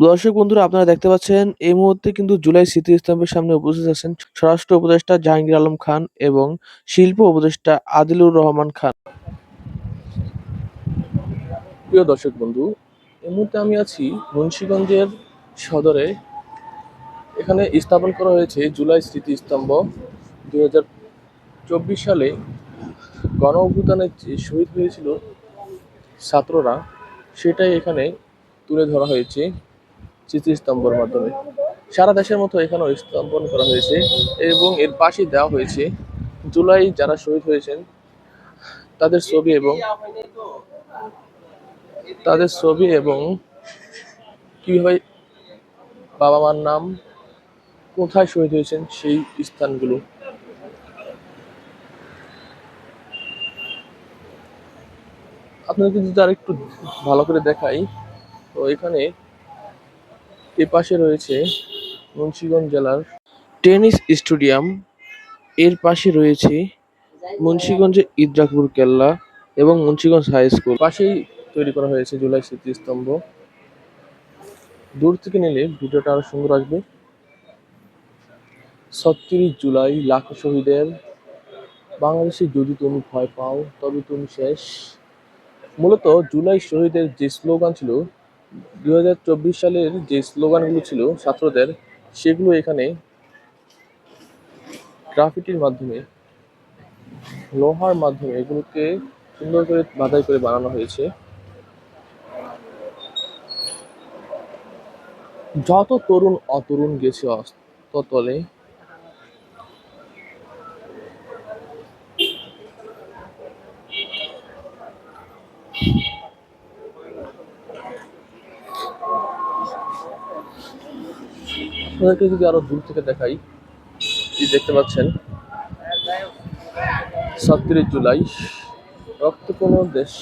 দর্শক বন্ধুরা, আপনারা দেখতে পাচ্ছেন, এই মুহূর্তে কিন্তু জুলাই স্মৃতিস্তম্ভের সামনে উপস্থিত আছেন স্বরাষ্ট্র উপদেষ্টা জাহাঙ্গীর আলম খান এবং শিল্প উপদেষ্টা আদিলুর রহমান খান। প্রিয় দর্শক বন্ধু, এই মুহূর্তে আমি আছি মুন্সীগঞ্জের সদরে। এখানে স্থাপন করা হয়েছে জুলাই স্মৃতিস্তম্ভ দুই হাজার চব্বিশ সালে গণ অভ্যুত্থানে যে শহীদ হয়েছিল ছাত্ররা, সেটাই এখানে তুলে ধরা হয়েছে। স্মৃতিস্তম্ভের মাধ্যমে। সারা দেশের মতো এখানেও স্থাপন করা হয়েছে এবং এর পাশে দেওয়া হয়েছে, জুলাই যারা শহীদ হয়েছেন, তাদের ছবি এবং তাদের ছবি এবং কীভাবে বাবা মার নাম কোথায় শহীদ হয়েছেন সেই স্থানগুলো। আপনাকে যদি আর একটু ভালো করে দেখাই, তো এখানে এ পাশে রয়েছে মুন্সিগঞ্জ জেলার টেনিস স্টেডিয়াম। এর পাশে রয়েছে মুন্সিগঞ্জের ইদ্রাকপুর কেল্লা এবং মুন্সিগঞ্জ হাই স্কুল। পাশেই তৈরি করা হয়েছে জুলাই স্মৃতিস্তম্ভ। দূর থেকে নিলে ভিডিওটা আরও সুন্দর আসবে। ছত্রিশ জুলাই, লাখ শহীদের। বাংলাদেশে যদি তুমি ভয় পাও, তবে তুমি শেষ। মূলত জুলাই শহীদের যে স্লোগান ছিল দুই হাজার চব্বিশ সালের যে স্লোগানগুলো ছিল ছাত্রদের, সেগুলো এখানে গ্রাফিটির মাধ্যমে, লোহার মাধ্যমে এগুলোকে সুন্দর করে বাধাই করে বানানো হয়েছে। যত তরুণ অতরুণ গেছে অস্ততলে আপনাদেরকে যদি আরও দূর থেকে দেখাই দেখতে পাচ্ছেন ছত্রিশ জুলাই, রক্ত কোনো দেশ।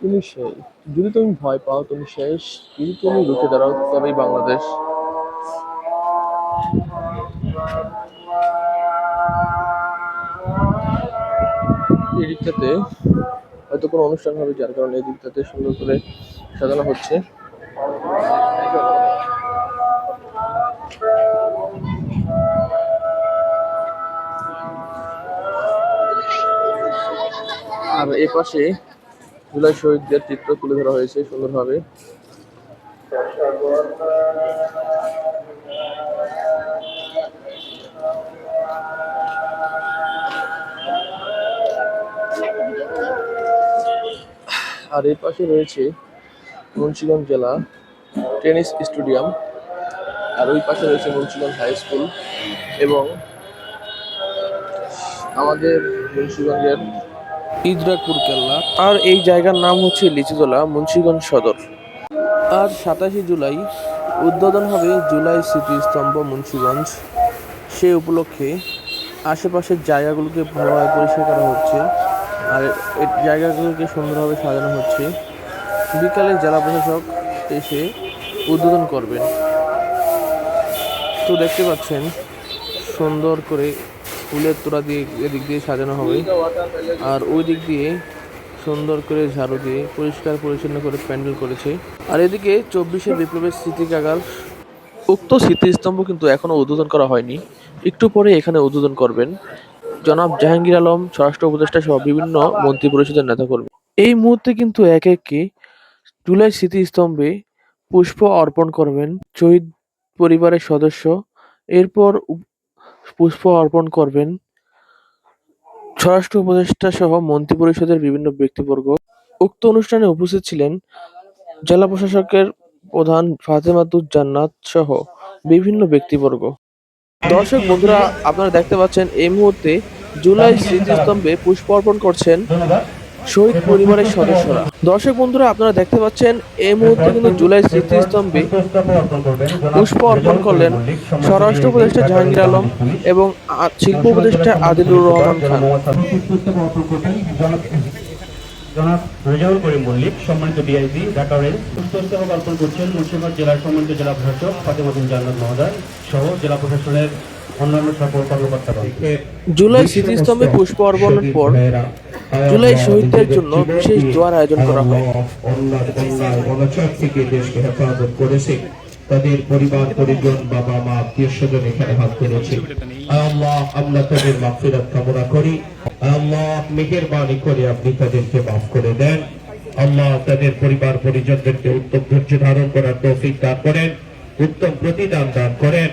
তুমি শেষ যদি তুমি ভয় পাও, তুমি শেষ যদি তুমি রুখে দাঁড়াও, তবেই বাংলাদেশ। এই দিকটাতে হয়তো কোনো অনুষ্ঠান হবে যার কারণে এই দিকটাতে সুন্দর করে সাজানো হচ্ছে। আর এ পাশে জুলাই শহীদদের চিত্র তুলে ধরা হয়েছে সুন্দরভাবে। আর এই পাশে রয়েছে মুন্সিগঞ্জ জেলা টেনিস স্টেডিয়াম, আর ওই পাশে রয়েছে মুন্সিগঞ্জ হাই স্কুল এবং আমাদের মুন্সিগঞ্জের ইদ্রাকপুর কেল্লা। আর এই জায়গার নাম হচ্ছে লিচুতলা মুন্সিগঞ্জ সদর। আর সাতাশে জুলাই উদ্বোধন হবে জুলাই স্মৃতিস্তম্ভ মুন্সিগঞ্জ। সে উপলক্ষে আশেপাশের জায়গাগুলোকে ভালোভাবে পরিষ্কার করা হচ্ছে। আর এই জায়গাগুলোকে সুন্দরভাবে সাজানো হচ্ছে। বিকালে জেলা প্রশাসক এসে উদ্বোধন করবেন। তো দেখতে পাচ্ছেন, সুন্দর করে ফুলের তোড়া দিয়ে এদিক দিয়ে সাজানো হবে। আর ওই দিক দিয়ে সুন্দর করে ঝাড়ু দিয়ে পরিষ্কার পরিচ্ছন্ন করে প্যান্ডেল করেছে। আর এদিকে চব্বিশে বিপ্লবের স্মৃতি কাগাল। উক্ত স্মৃতিস্তম্ভ কিন্তু এখনও উদ্বোধন করা হয়নি। একটু পরে এখানে উদ্বোধন করবেন। জনাব জাহাঙ্গীর আলম, স্বরাষ্ট্র উপদেষ্টা সহ বিভিন্ন মন্ত্রী পরিষদের নেতা কর্মী এই মুহূর্তে কিন্তু এক একে জুলাই স্মৃতিস্তম্ভে পুষ্প অর্পণ করবেন শহীদ পরিবারের সদস্য। এরপর পুষ্প অর্পণ করবেন স্বরাষ্ট্র উপদেষ্টা সহ মন্ত্রী পরিষদের বিভিন্ন ব্যক্তিবর্গ। উক্ত অনুষ্ঠানে উপস্থিত ছিলেন জেলা প্রশাসকের প্রধান ফাতেমাতুজ জান্নাত সহ বিভিন্ন ব্যক্তিবর্গ। দর্শক বন্ধুরা, আপনারা দেখতে পাচ্ছেন এই মুহূর্তে জুলাই স্মৃতিস্তম্ভে পুষ্প অর্পণ করছেন শহীদ পরিবারের সদস্যরা। দর্শক বন্ধুরা, আপনারা দেখতে পাচ্ছেন এই মুহূর্তে কিন্তু জুলাই স্মৃতিস্তম্ভে পুষ্প অর্পণ করলেন স্বরাষ্ট্র উপদেষ্টা জাহাঙ্গীর আলম এবং শিল্প উপদেষ্টা আদিলুর রহমান খান। জনাব রেজাউল করিম মল্লিক সম্মানিত ডিআইজি ঢাকা রেল। পুষ্পস্তবক অর্পণ করছেন মুর্শিদাবাদ জেলার সম্মানিত জেলা প্রশাসক ফাতেমাতুল জান্নাত মহোদয় সহ জেলা প্রশাসনের অন্যান্য সকল কর্মকর্তাগণ জুলাই স্মৃতিস্তম্ভে পুষ্প অর্পণের পর জুলাই শহীদদের জন্য বিশেষ দোয়ার আয়োজন করা হয়। অনাচার থেকে দেশকে হেফাজত করেছে। তাদের পরিবার পরিজন বাবা মা আত্মীয় স্বজন এখানে হাত তুলেছে। আল্লাহ আমরা তাদের মাফিরাত কামনা করি। আল্লাহ মেহেরবানি করে আপনি তাদেরকে মাফ করে দেন। আল্লাহ তাদের পরিবার পরিজনদেরকে উত্তম ধৈর্য ধারণ করার তৌফিক দান করেন, উত্তম প্রতিদান দান করেন।